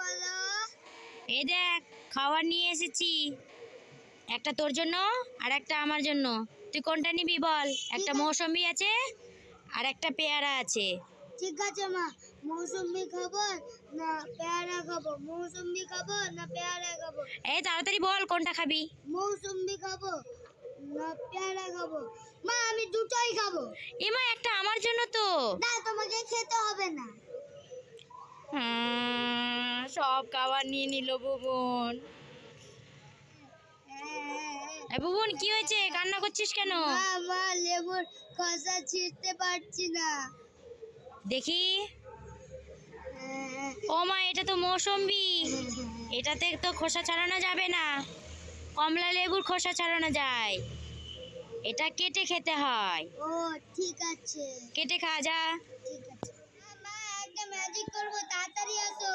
বলো? এই দেখ খাবার নিয়ে এসেছি। একটা তোর জন্য আর একটা আমার জন্য। তুই কোনটা নিবি বল? একটা মৌসম্বি আছে আর একটা পেয়ারা আছে। ঠিক আছে মা। মৌসুমি খাব না পেয়ারা খাব? মৌসুমি খাব না পেয়ারা খাব? এই তাড়াতাড়ি বল কোনটা খাবি? মৌসুমি খাব না পেয়ারা খাব? মা আমি দুটোই খাব। এমা একটা আমার জন্য তো। না তোমাকে খেতে হবে না। সব খাবার নিয়ে নিল ভুবন এ ভুবন কি হয়েছে? কান্না করছিস কেন? মা লেবুর খসা ছিঁড়তে পারছি না। দেখি। ও মা এটা তো মৌসম্বি। এটাতে তো খোসা ছাড়ানো যাবে না। কমলা লেবুর খোসা ছাড়ানো যায়। এটা কেটে খেতে হয়। ও ঠিক আছে। কেটে খা যা। ম্যাজিক করব তাড়াতাড়ি আসো।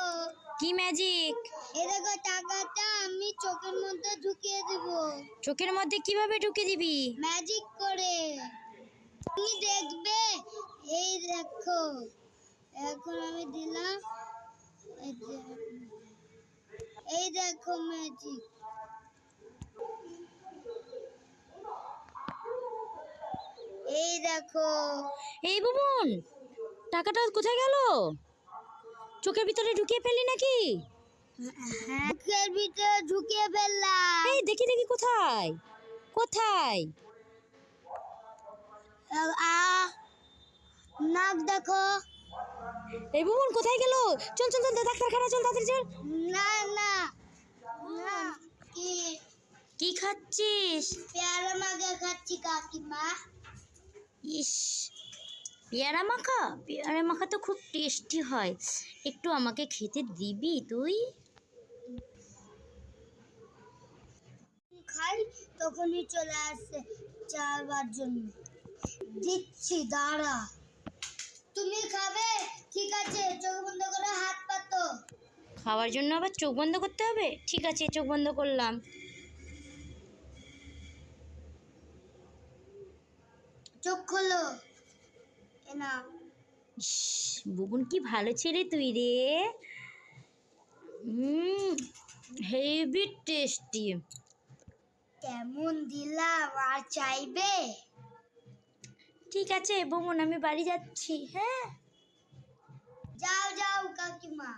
কি ম্যাজিক এই দেখো টাকাটা আমি চোখের মধ্যে ঢুকিয়ে দেবো। চোখের মধ্যে কীভাবে ঢুকে দিবি? ম্যাজিক করে। তুমি দেখবে এই দেখো। এখন আমি দিলাম এই দেখো ম্যাজিক এই দেখো। এই বুবুন টাকাটা কোথায় গেল? চোখের ভিতরে ঢুকিয়ে ফেললি নাকি? মুখের ভিতরে ঢুকিয়ে ফেললাম। এই দেখি দেখি কোথায়? কোথায়? আ নাক দেখো। এই কোথায় গেল? চল চল চল ডাক্তারখানা চল তাড়াতাড়ি চল। না না না কি? কি খাচ্ছিস? পেয়ারা মাগে খাচ্ছি কাকিমা। ইস পেয়ারা মাখা? পেয়ারা মাখা তো খুব টেস্টি হয়। একটু আমাকে খেতে দিবি তুই? খাই তখনই চলে আসছে চাবার জন্য। দিচ্ছি দাঁড়া। তুমি খাবে? ঠিক আছে চোখ বন্ধ করে হাত পাতো খাওয়ার জন্য আবার চোখ বন্ধ করতে হবে? ঠিক আছে চোখ বন্ধ করলাম। চোখ খোলো। বুবুন কি ভালো ছেলে তুই রে। Hmm heavy tasty. কেমন দিলাম আর চাইবে? ঠিক আছে বুবুন আমি বাড়ি যাচ্ছি হ্যাঁ? যাও যাও কাকিমা।